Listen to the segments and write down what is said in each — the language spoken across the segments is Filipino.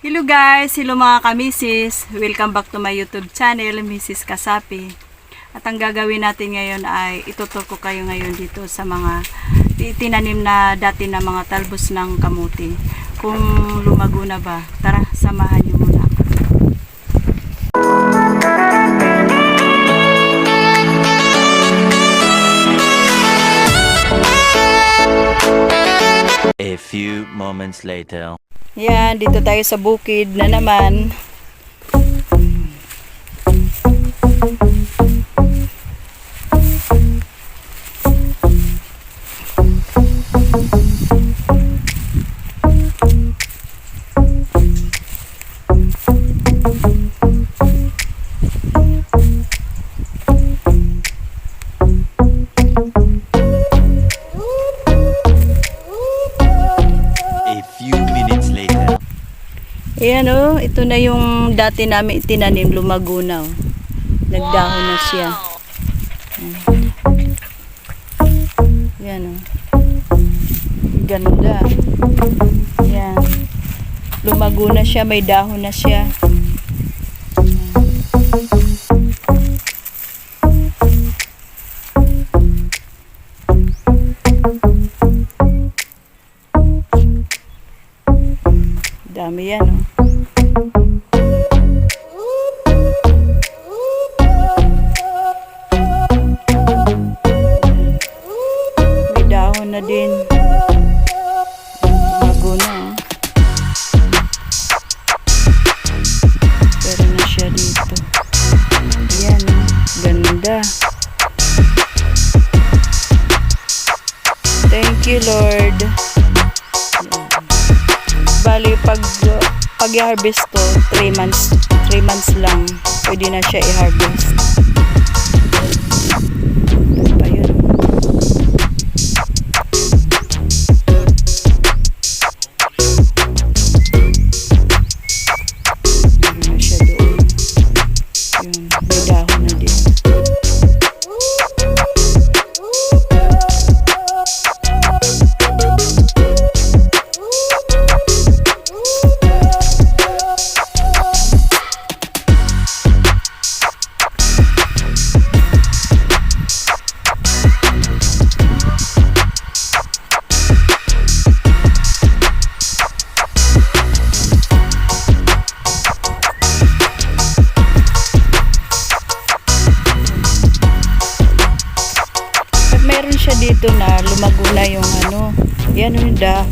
Hello guys, hello mga kamisis. Welcome back to my YouTube channel, Mrs. Kasapi. At ang gagawin natin ngayon ay ituturo ko kayo ngayon dito sa mga tinanim na dati na mga talbos ng kamuti. Kung lumago na ba, tara, samahan niyo muna. A few moments later. Yan, dito tayo sa bukid na naman. Ayan oh, ito na yung dati namin itinanim, lumago na oh. Nagdahon na siya. Ayan oh. Ganda. Ayan. Lumago na siya, may dahon na siya. Dami Dahon na din. Bago na. oh. Pero na siya dito. Ayan oh. Ganda. Thank you, Lord. Bali, pag, pag i-harvest to, 3 months, 3 months lang, pwede na siya i-harvest.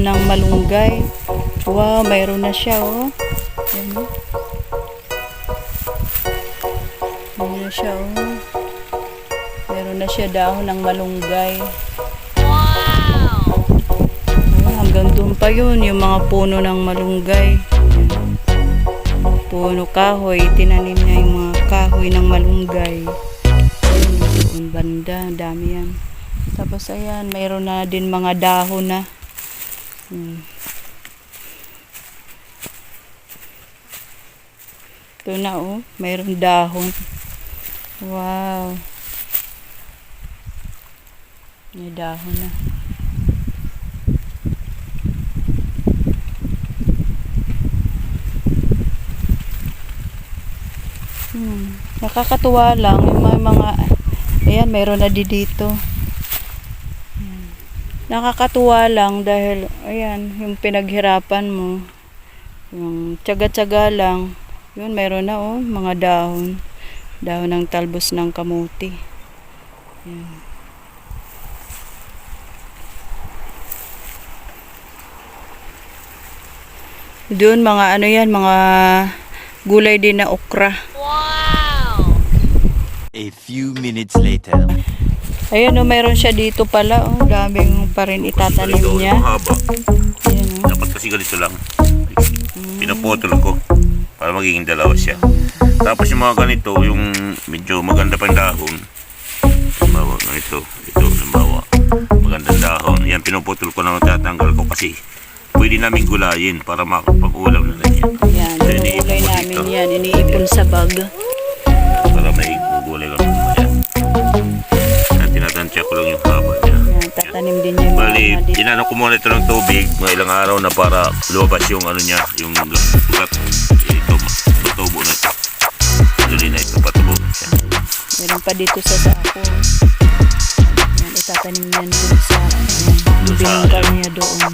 Ng malunggay. Wow, mayroon na siya oh. Yan oh. Meron na siya oh. Meron na siya dahon ng malunggay. Wow! hanggang doon pa yun, yung mga puno ng malunggay. Puno kahoy, tinanim niya yung mga kahoy ng malunggay. Ayun, banda, dami yan. Tapos ayan, mayroon na din mga dahon na. Hmm. Ito na oh, mayroon dahon. Wow. May dahon na. Hmm. Nakakatuwa lang yung mga, mga ayan, mayroon na di dito. Nakakatuwa lang dahil ayan, yung pinaghirapan mo, yung tsaga-tsaga lang, yun mayroon na oh, mga dahon. Dahon ng talbos ng kamuti. Ayan. Doon mga ano yan, mga gulay din na okra. A few minutes later. Ayan o, mayroon siya dito pala. Oh, daming pa rin itatanim Ganito, niya. mahaba. Ayan oh. o. Dapat kasi ganito lang. Pinaputol ko para magiging dalawa siya. Tapos yung mga ganito, yung medyo maganda pang dahon. Halimbawa, ganito. Ito, halimbawa. Magandang dahon. Yan, pinuputol ko na tatanggal ko kasi pwede namin gulayin para makapag-ulam na rin yan. Ayan, So, iniipon namin dito. yan. Iniipon sa bag. Para may gulay kami. Yan. Yan, lang yung haba niya. Tatanim din niya Bali, inano ko muna ito ng tubig mga ilang araw na para lumabas yung ano niya, yung. Eh, Ito, patubo na ito. Dali na ito, patubo na siya. Meron pa dito sa sako. Yan, itatanim sa ayan, Doon sa- binungkal niya doon.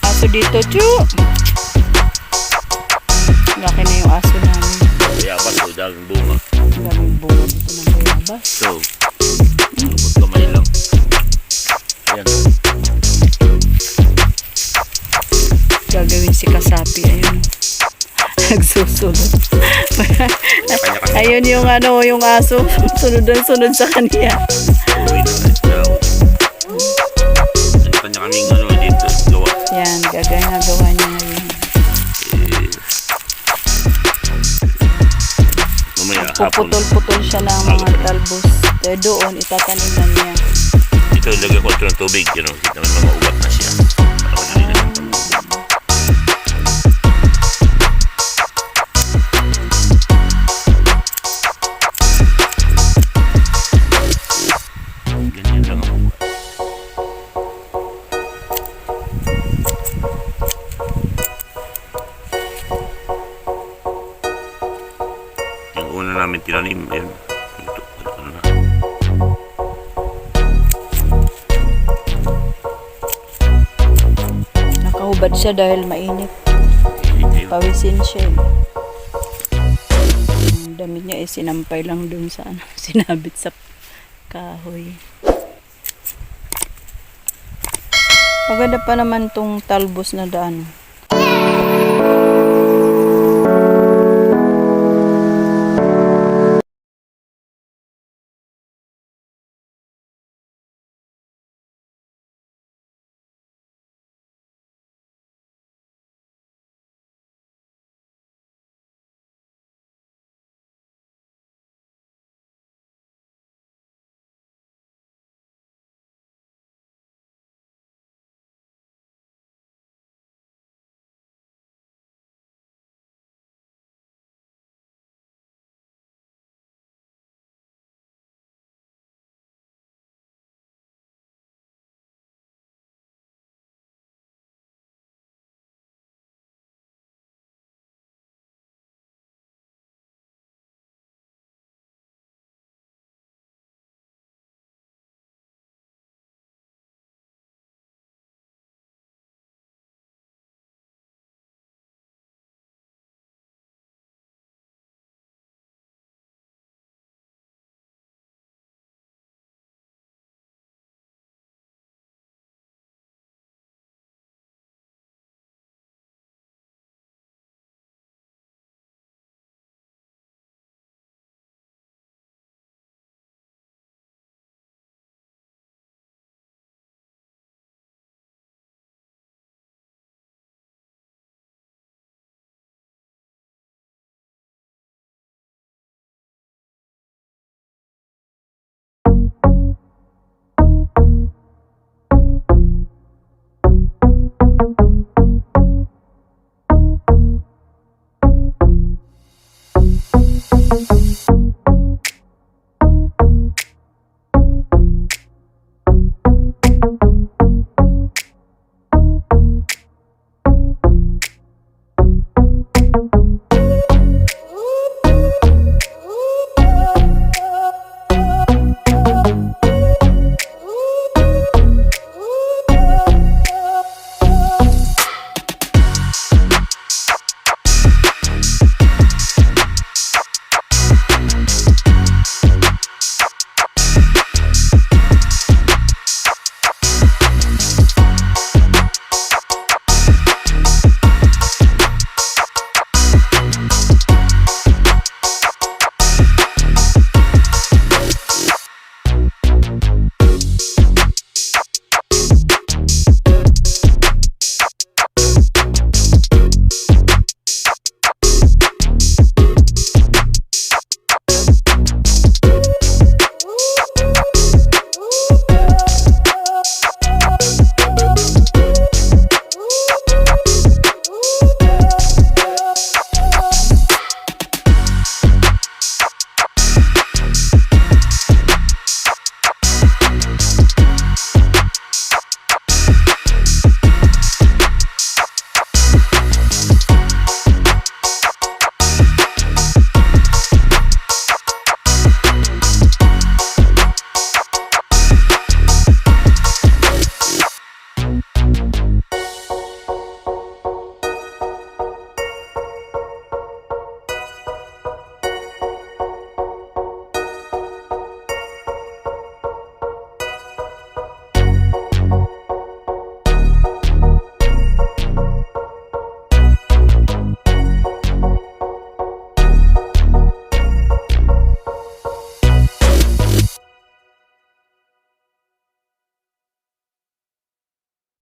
Aso dito, chu! Laki na yung aso namin. Kaya ba, so, dalang daming bunga dito ng bayabas. So, lubot kamay lang. Ayan. Gagawin si Kasapi. Ayun. Nagsusunod. Ayun yung ano, yung aso. Sunod ang sunod sa kanya. Na kaming ano dito, gawa. Puputol-putol siya ng mga talbos. Eh, doon, itatanim na niya. Ito, ilagay ko ito ng tubig. Yan kita mo mga ugat Nakahubad siya dahil mainit. Pawisin siya. eh. Ang damit niya eh, sinampay lang dun sa ano, sinabit sa kahoy. Maganda pa naman tong talbos na daan.